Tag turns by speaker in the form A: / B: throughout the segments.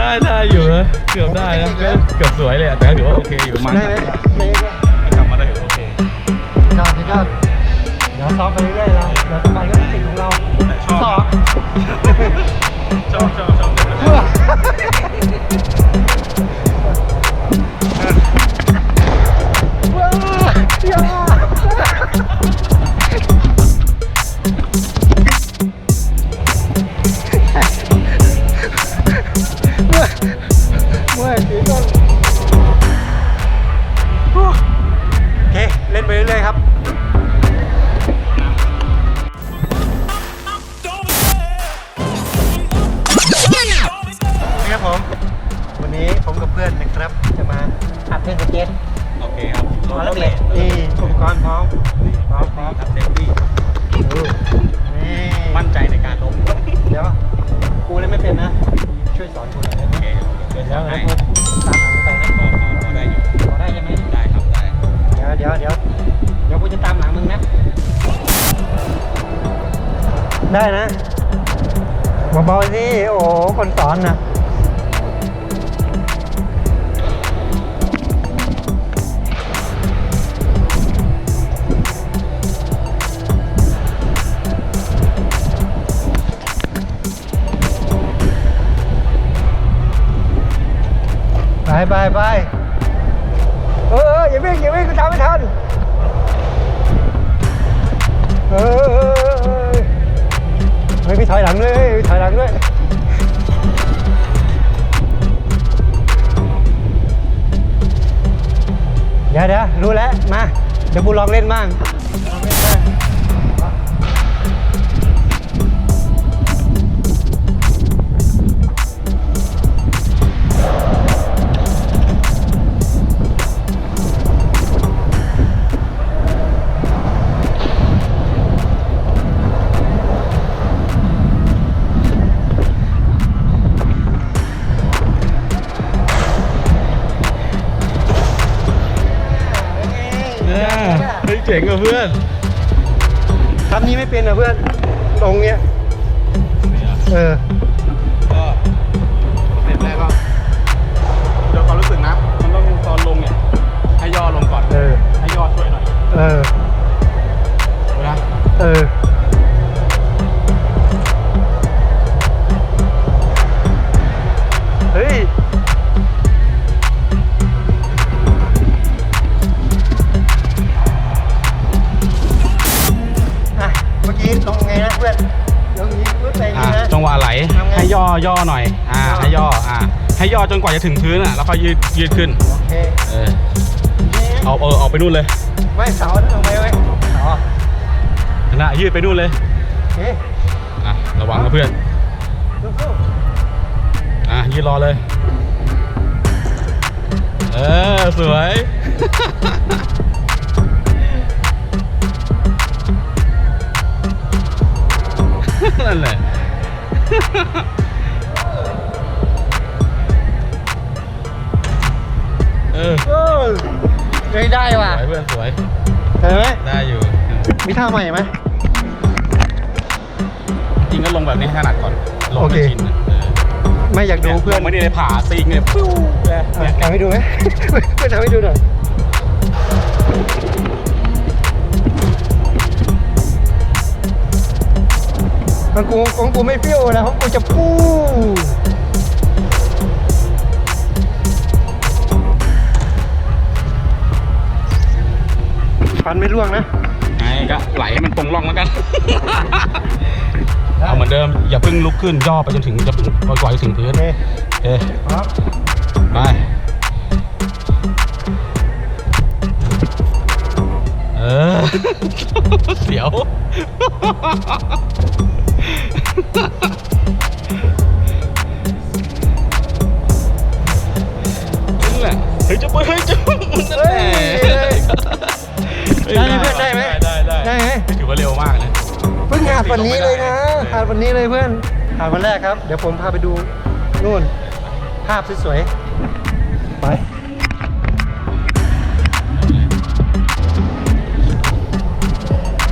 A: ได้ได้อยู่นะเกือบได้นะก็เกือบสวยเลยอะแต่ก็ถือว่าโอเคอยู่มัน
B: ได้ไหมได้ไหม
A: กลับมาได้ถือว่าโอเค
B: ยอดยอดเดี๋ยวซ้อมไปเรื่อยๆเราเดี๋ยวต่อไปก็ติดของเรา
A: แต่ชอบ
B: สอง
A: ชอบชอบชอบ
B: อนนะไปไป
A: ไป
B: เออเอออย่าวิ่งอย่าวิ่งกูตามไม่ทันเออเออเออเออเฮ้ยมีถอยหลังด้วยเฮ้ยถอยหลังด้วย เดี๋ยวเดี๋ยวรู้แล้ว มา เดี๋ยวบูลองเล่นบ้าง ง
A: อะเพื่อน
B: ทำนี้ไม่เป็นอะเพื่อนตรงเนี้ย เออ
A: อย่า
B: ง
A: อ่า
B: นี้นะ
A: จังหวะไหล
B: ทำไง
A: ให้ย่อย่อหน่อยอ่า
B: ย่อ
A: ให้ย่ออ่าให้ย่อจนกว่าจะถึงพื้นอะแล้วค่อยยืดยืดขึ้น
B: โอเค
A: เออเอาเออเอาไปนู่นเลย
B: ไม่เสานั่นลงไปไว้เสาอะ
A: นะยืดไปนู่นเลย
B: โอเค
A: อะระวังนะเพื่อน
B: สู้
A: อะยืดรอเลยเออสวยนั่นแหละ เออ
B: ๆเออเฮ้ยได้
A: ส
B: ว่ะ
A: วยเพื่อนสวย
B: เห็นไหม
A: ได้อยู่
B: มีท่าใหม่ไหม
A: จริงก็ลงแบบนี้ให้ถนัดก่อน ลง
B: โอเค
A: ไม่ชินนะเออ
B: ไม่อยากดูเพื่อน
A: ลงไม่ได้เลยผ่าซิงเนี่ยฟิวเนี่ย
B: อะทำให้ดูไหม เพื่อนทำให้ดูหน่อย ของกูของกูไม่เปรี้ยวนะของกูจะปู้ฟันไม่ร่วงนะ
A: ไงก็ไหลให้มันตรงร่องแล้วกัน เอาเหมือนเดิม อย่าเพิ่งลุกขึ้นย่อไปจนถึงจะถึงกว่าจะถึงพื้น
B: โอเค
A: เอ๊ะ
B: ครับ
A: ไปเออเสียว นั่นแหละเฮ้ยจะไปเฮ้ยจะนั่นแหละ
B: ได้ไหมเพื่อนได้ไหม
A: ได้ได้
B: ได้ไหม
A: ถือว่าเร็วมากนะ
B: เพิ่งหัดวันนี้เลยนะหัดวันนี้เลยเพื่อนหัดวันแรกครับ เดี๋ยวผมพาไปดูนู่น ภาพสวยๆ ไป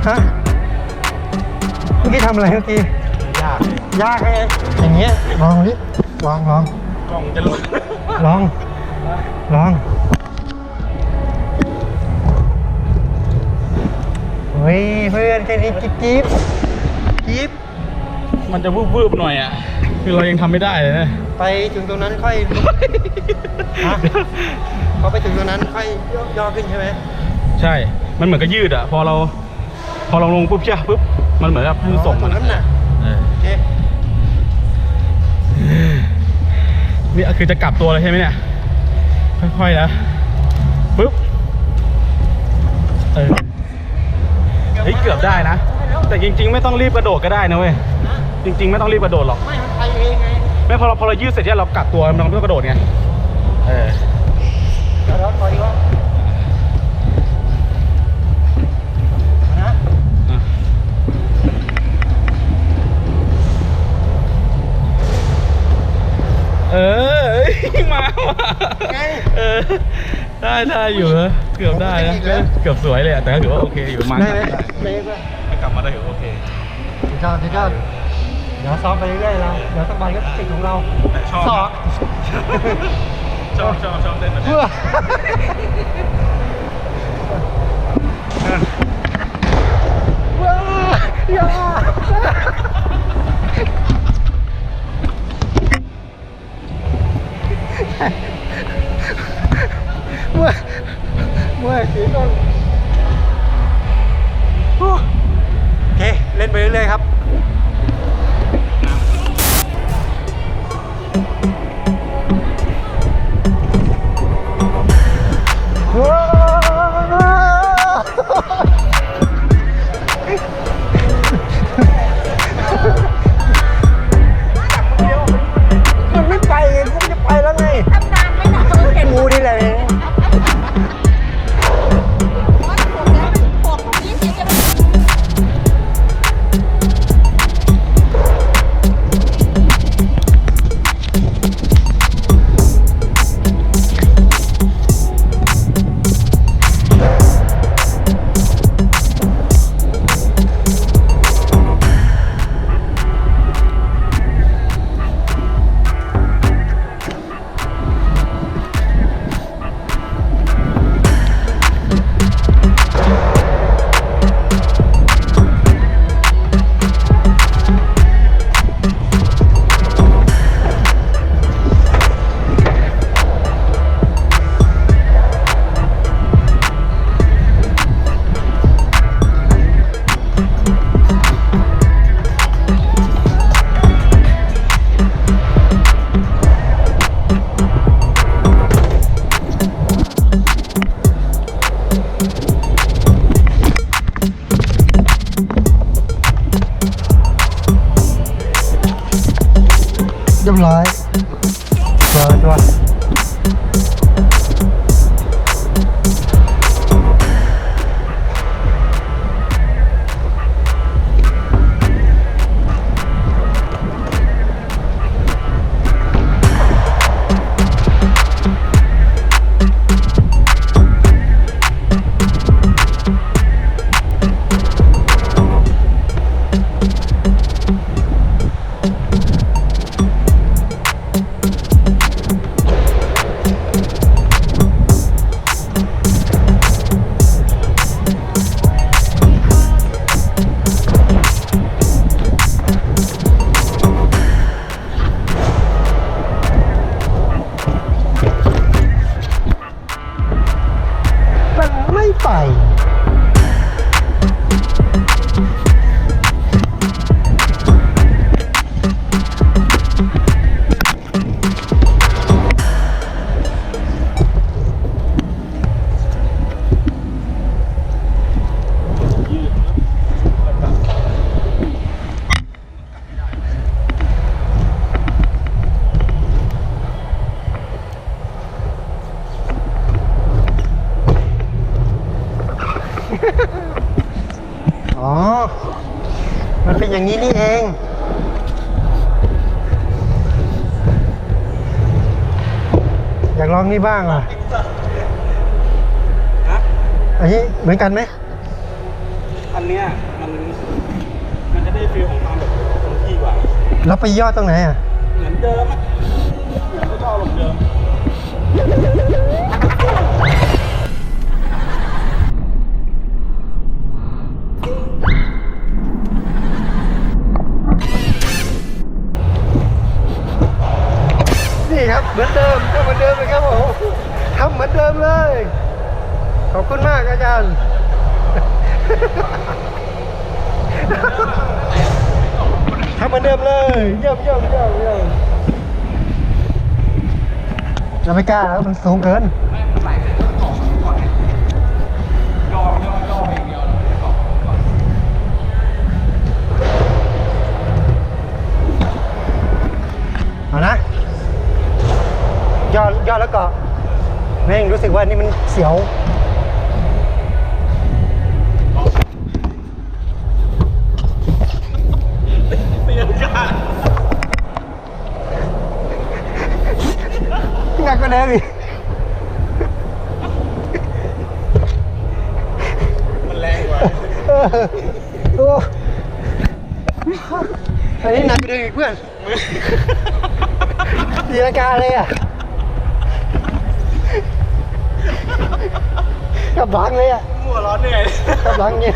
B: ฮะ เมื่อกี้ทำอะไรเมื่อกี้
A: ยาก
B: ยากไงอย่างเงี้ยลองดิลองลอง
A: กล่องจะหลุด
B: ลองลองเฮ้ยเพื่อนแค่นี้จิ๊บจิ๊บจิ๊บ
A: มันจะวืบๆหน่อยอะ คือเรายังทำไม่ได้เลยนะ
B: ไปถึงตรงนั้นค่อยลุกฮะพอไปถึงตรงนั้นค่อยย่อขึ้นใช่ไหม
A: ใช่ มันเหมือนกับยืดอะ พอเรา พอเราลงปุ๊บใช่ปะปุ๊บ มันเหมือนกับเพิ่งส่ง
B: ตร
A: มัน
B: งนั้นน่ะ
A: นี่คือจะกลับตัวเลยใช่ไหมเนี่ย ค่อยๆนะปุ๊บ เออ เฮ้ย เกือบได้นะ แต่จริง ๆ ไม่ต้องรีบกระโดดก็ได้นะเว้ย จริง ๆ ไม่ต้องรีบกระโดดหรอก
B: ไม่ มันไปเองไง
A: ไม่พอเราพอเรายืดเสร็จเนี่ยเรากลับตัวเราไม่ต้องกระโดดไง เออ
B: เดี๋ยวเราถอยอีก
A: เออเอ้ยมาว่ะ
B: ไง
A: เออได้ได้อยู่นะเกือบได้นะ
B: ผมก็ได้อีกแล้ว
A: เกือบสวยเลยอะแต่ก็ถือว่าโอเคอยู่ประมาณ
B: ได้ไหม
A: นั้น
B: ได้เพื่อน
A: ถ้ากลับมาได้ถือว่าโอเค
B: สุดยอดสุดยอดเดี๋ยวซ้อมไปเรื่อยๆเราเดี๋ยวสักวันก็ติดของเรา
A: แต่ชอบ
B: สอก
A: ชอบชอบชอบเล่นแบบนี้
B: เพื่อว้าอย่า เมื่อเมื่อสีต้นโอเค เล่นไปเรื่อยๆครับ
C: เรี อ๋อ มันเป็นอย่างนี้นี่เอง อยากลองนี่บ้างอะ
A: ฮะ
B: อันนี้เหมือนกันไหม
A: อันเนี้ยมันมันจะได้ฟีลของความแบบคงที่กว่า
B: แล้วไปยอดตรงไหนอะ
A: เหมือนเดิมอะไม่ชอบลมเดิม
B: เหมือนเดิมเลย ขอบคุณมากอาจารย์ทำเหมือนเดิมเลยเยี่ยมเยี่ยมเยี่ยมเยี่ยมเราไม่กล้าครับมันสูงเกินเอานะย่อย่อแล้วก็ แม่งรู้สึกว่านี่มันเสียว
A: เตียงกา
B: หนักกว่าเดิมอีก
A: มันแรงกว่า
B: เออโอ้อันนี้หนักกว่าเดิมอีกเพื่อนตีลังกาเลยอะ กลับหลังเลยอะ
A: หัวร้อนเหนื่อย
B: กลับหลังเนี่ย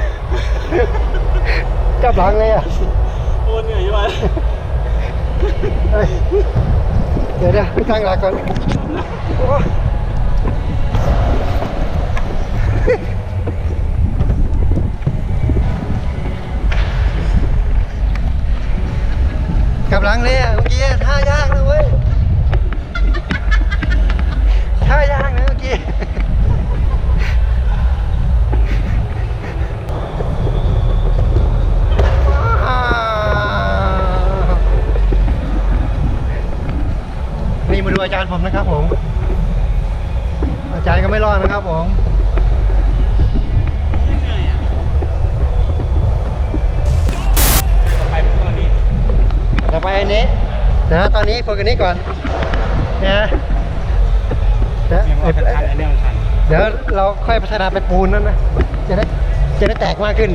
B: กลับหลังเลยอะ
A: โอ้เหนื่อยอยู่วะ
B: เฮ้ยเดี๋ยวเดี๋ยวไปตั้งหลักก่อนโอ้กลับหลังเลยอะเมื่อกี้ท่ายากนะเว้ยท่ายากนะเมื่อกี้ ว้าวนี่มาดู อาจารย์ผมนะครับผม อาจารย์ก็ไม่รอดนะครับผม
A: เป็นตัวนี้
B: ต่อไปอันนี้เดี๋ยวตอนนี้โฟกัสนี้ก่อนนะเดี๋ยว
A: เดี๋
B: ยวเราค่อยพัฒนาไปปูนนั่นนะจะได้จะได้แตกมากขึ้น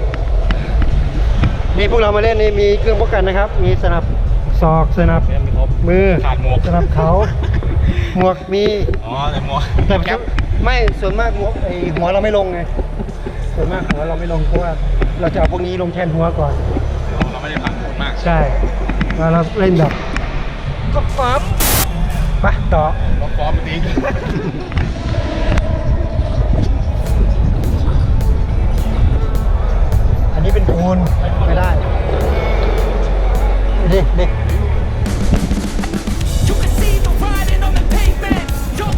B: นี่พวกเรามาเล่นนี่มีเครื่องป้องกันนะครับ มีสนับศอกสนับ
A: มีครบ
B: มือ
A: ขาดหมวก
B: สนับเขา หมวกมี
A: อ๋อแต่หมวก
B: แต่
A: แก๊ป
B: ไม่ส่วนมากหมวกไอหัวเราไม่ลงไง ส่วนมากหัวเราไม่ลงเพราะว่าเราจะเอาพวกนี้ลงแทนหัวก่อน
A: เราไม่ได้ผ่านหมวกมาก
B: ใช่แล้วเราเล่นแบบก็ฟับไปต่อ
A: รถฟอร์มดี
B: อันนี้เป็นปูนไม่ได้เด็กเด็ก boop,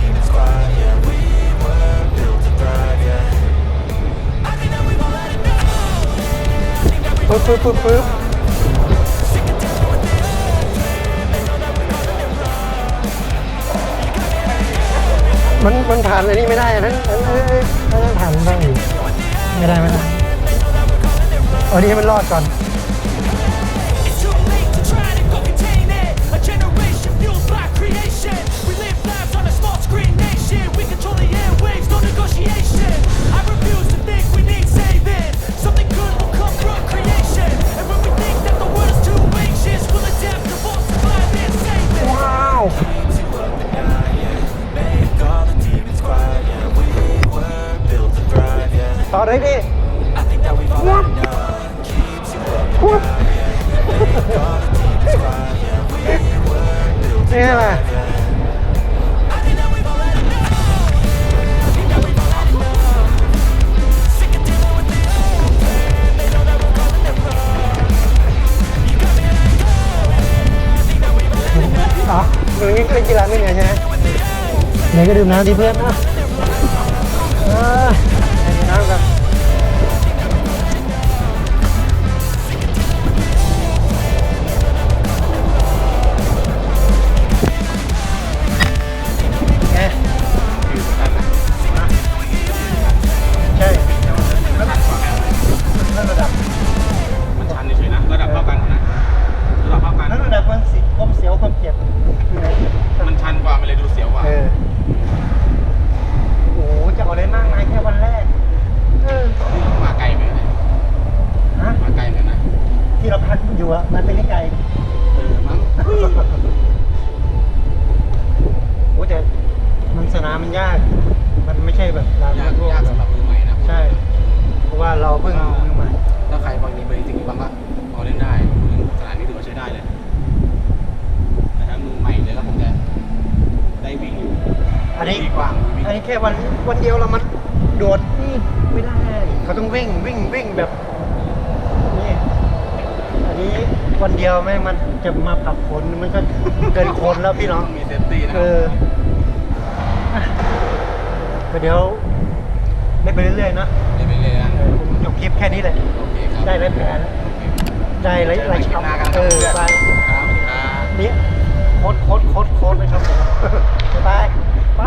B: ปึ๊บปึ๊บปึ๊บปึ๊บมันมันผ่านอันนี้ไม่ได้อันนั้นอันนั้นอันนั้นผ่านได้อยู่ไม่ได้ไม่ได้เอานี้ให้มันรอดก่อน ต่อเลยดิ
D: ว้าวว้า
B: วนี่แหละอ๋อมันนี่ก็เล่นกีฬาไม่เหนื่อยใช่ไหมไหนก็ดื่มน้ำดิเพื่อนอะ มัต้
A: อ
B: ง
A: วิ่งวิ่งวิ่ง
B: แบบนี่อันนี้วันเดียวแม่งมันจะมาปรับขนมันก็เกินคนแล้วพี่น้อง
A: มีเซฟตี้นะ
B: เออเดี๋ยวไล่ไปเรื่อยๆนะ
A: ไล่ไปเรื่อยๆนะ
B: จบคลิปแค่นี้
A: แหละ
B: ได้ไร้แผลแล้ได้ไร้
A: ยหลายคำเออไปรั
B: บนี่โค
A: ตรโค
B: ตรโค
A: ตรโคตรเลยครับ
B: ผมไปไป